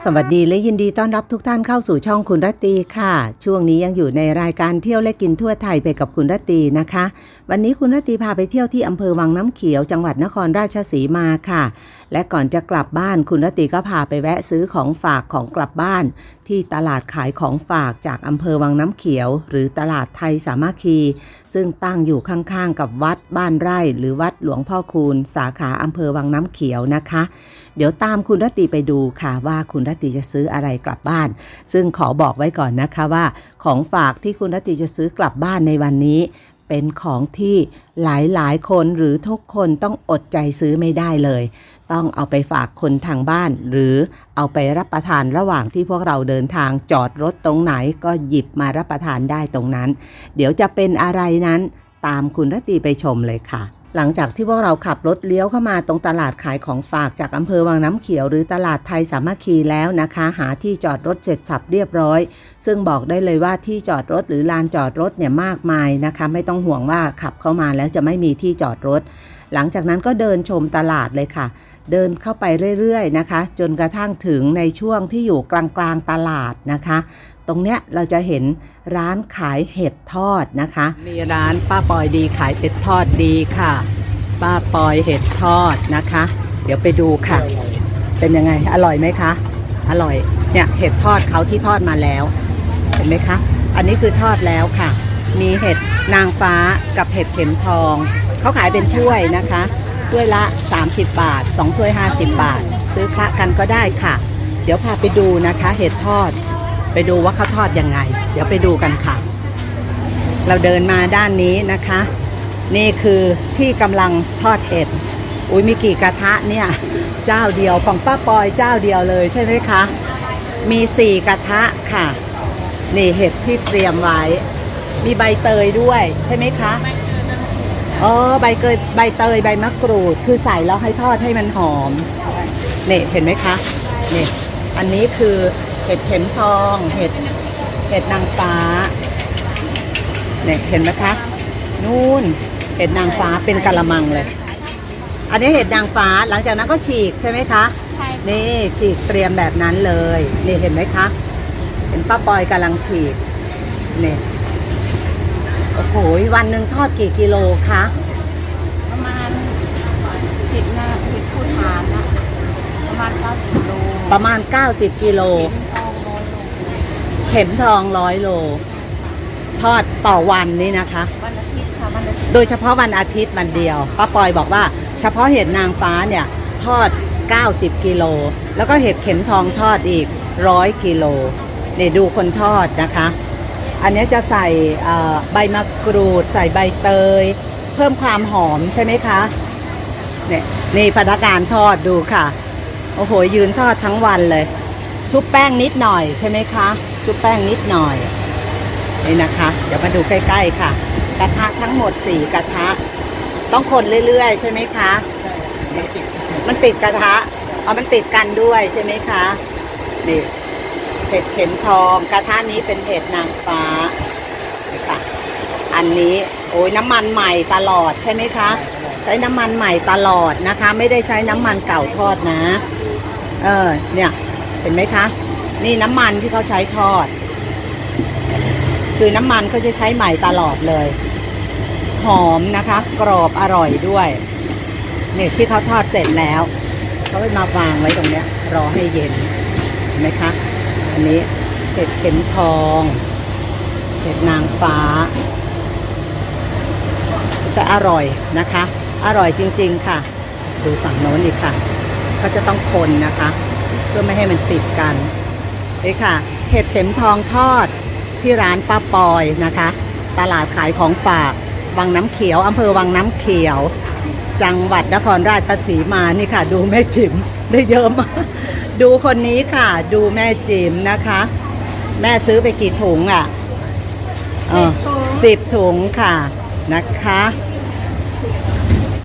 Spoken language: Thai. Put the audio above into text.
สวัสดีและยินดีต้อนรับทุกท่านเข้าสู่ช่องคุณรตตีค่ะ ช่วงนี้ยังอยู่ในรายการเที่ยวและกินทั่วไทยไปกับคุณรตตีนะคะ วันนี้คุณรตตีพาไปเที่ยวที่อำเภอวังน้ำเขียวจังหวัดนครราชสีมาค่ะ และก่อนจะกลับบ้านคุณรตตีก็พาไปแวะซื้อของฝากของกลับบ้าน ที่ตลาดขายของฝากจากอำเภอวังน้ำเขียว หรือตลาดไทยสามัคคี ซึ่งตั้งอยู่ข้างๆกับวัดบ้านไร่ หรือวัดหลวงพ่อคูณ สาขาอำเภอวังน้ำเขียวนะคะ เดี๋ยวตามคุณรตตีไปดูค่ะว่าคุณรตตีจะซื้ออะไรกลับบ้าน ซึ่งขอบอกไว้ก่อนนะคะว่า ของฝากที่คุณรตตีจะซื้อกลับบ้านในวันนี้ เป็นของที่หลายๆคนหรือทุกคนต้องอดใจซื้อไม่ได้เลย ต้องเอาไปฝากคนทางบ้าน หรือเอาไปรับประทานระหว่างที่พวกเราเดินทางจอดรถตรงไหนก็หยิบมารับประทานได้ตรงนั้น เดี๋ยวจะเป็นอะไรนั้น ตามคุณรตตีไปชมเลยค่ะ หลังจากที่พวกเราขับรถเลี้ยวเข้ามาตรงตลาดขายของฝากจากอำเภอวังน้ำเขียวหรือตลาดไทยสามัคคีแล้วนะคะ หาที่จอดรถเสร็จสับเรียบร้อย ซึ่งบอกได้เลยว่าที่จอดรถหรือลานจอดรถเนี่ยมากมายนะคะ ไม่ต้องห่วงว่าขับเข้ามาแล้วจะไม่มีที่จอดรถ หลังจากนั้นก็เดินชมตลาดเลยค่ะ เดินเข้าไปเรื่อยๆนะคะ จนกระทั่งถึงในช่วงที่อยู่กลางๆตลาดนะคะ ตรงเนี้ยเราจะเห็นร้านขายเห็ดทอดนะคะ มีร้านป้าปอยดีขายเห็ดทอดดีค่ะ ป้าปอยเห็ดทอดนะคะ เดี๋ยวไปดูค่ะ เป็นยังไงอร่อยไหมคะ อร่อยเนี่ยเห็ดทอดเขาที่ทอดมาแล้ว เห็นไหมคะ อันนี้คือทอดแล้วค่ะ มีเห็ดนางฟ้ากับเห็ดเข็มทองเขาขายเป็นถ้วยนะคะถ้วยละ 30 บาท2ถ้วย 50 บาท ซื้อคละกันก็ได้ค่ะ เดี๋ยวพาไปดูนะคะ เห็ดทอด ไปดูว่าเขาทอดยังไง เดี๋ยวไปดูกันค่ะ เราเดินมาด้านนี้นะคะ นี่คือที่กำลังทอดเห็ดอุ้ยมีกี่กระทะเนี่ย เจ้าเดียวของป้าปอยเจ้าเดียวเลยใช่ไหมคะ มีสี่กระทะค่ะ นี่เห็ดที่เตรียมไว้ มีใบเตยด้วยใช่ไหมคะอ๋อใบเกยใบเตยใบมะกรูด คือใส่แล้วให้ทอดให้มันหอม นี่เห็นไหมคะ นี่ อันนี้คือ เห็ดเข็มทอง เห็ด เห็ดนางฟ้า เนี่ยเห็นไหมคะ นู่น เห็ดนางฟ้าเป็นกะละมังเลย อันนี้เห็ดนางฟ้า หลังจากนั้นก็ฉีกใช่ไหมคะ ใช่นี่ฉีกเตรียมแบบนั้นเลย นี่เห็นไหมคะ เห็นป้าปอยกำลังฉีก นี่ โอ้โห วันหนึ่งทอดกี่กิโลคะ ประมาณผิดนะผิดผู้ทานนะประมาณเก้าสิบโลประมาณ 90 กิโลเข็มทองร้อยโล เข็มทองร้อยโล ทอดต่อวันนี่นะคะ วันอาทิตย์ค่ะวันอาทิตย์โดยเฉพาะวันอาทิตย์วันเดียวป้าปอยบอกว่า เฉพาะเห็ดนางฟ้าเนี่ยทอด 90 กิโล แล้วก็เห็ดเข็มทองทอดอีก 100 กิโลนี่ดูคนทอดนะคะ อันนี้จะใส่เอ่อใบมะกรูด ใส่ใบเตย เพิ่มความหอมใช่ไหมคะเนี่ยนี่พนักงานทอดดูค่ะ โอ้โหยืนทอดทั้งวันเลย ชุบแป้งนิดหน่อยใช่ไหมคะ ชุบแป้งนิดหน่อยนี่นะคะ เดี๋ยวมาดูใกล้ๆค่ะ กระทะทั้งหมด4กระทะ ต้องคนเรื่อยๆ ใช่ไหมคะ มันติดกระทะเอามันติดกันด้วยใช่ไหมคะนี่เห็ดเข็มทองกระทะนี้เป็นเห็ดนางฟ้านี่ค่ะอันนี้โอ้ยน้ำมันใหม่ตลอดใช่ไหมคะ ใช้น้ำมันใหม่ตลอดนะคะ ไม่ได้ใช้น้ำมันเก่าทอดนะ เออเนี่ยเห็นไหมคะ นี่น้ำมันที่เขาใช้ทอด คือน้ำมันเขาจะใช้ใหม่ตลอดเลย หอมนะคะ กรอบอร่อยด้วยเนี่ยที่เขาทอดเสร็จแล้วเขาไปมาวางไว้ตรงเนี้ย รอให้เย็นเห็นไหมคะ อันนี้เห็ดเข็มทองเห็ดนางฟ้าแต่อร่อยนะคะ อร่อยจริง ๆ ค่ะ ดูฝั่งโน้นอีกค่ะเขาจะต้องคนนะคะ เพื่อไม่ให้มันติดกัน นี่ค่ะ เห็ดเข็มทองทอดที่ร้านป้าปอยนะคะ ตลาดขายของฝาก วังน้ำเขียวอำเภอวังน้ำเขียว จังหวัดนครราชสีมานี่ค่ะ ดูแม่จิ๋มได้เยอะมากดูคนนี้ค่ะ ดูแม่จิ๋มนะคะ แม่ซื้อไปกี่ถุงอะเออสิบถุงค่ะนะคะ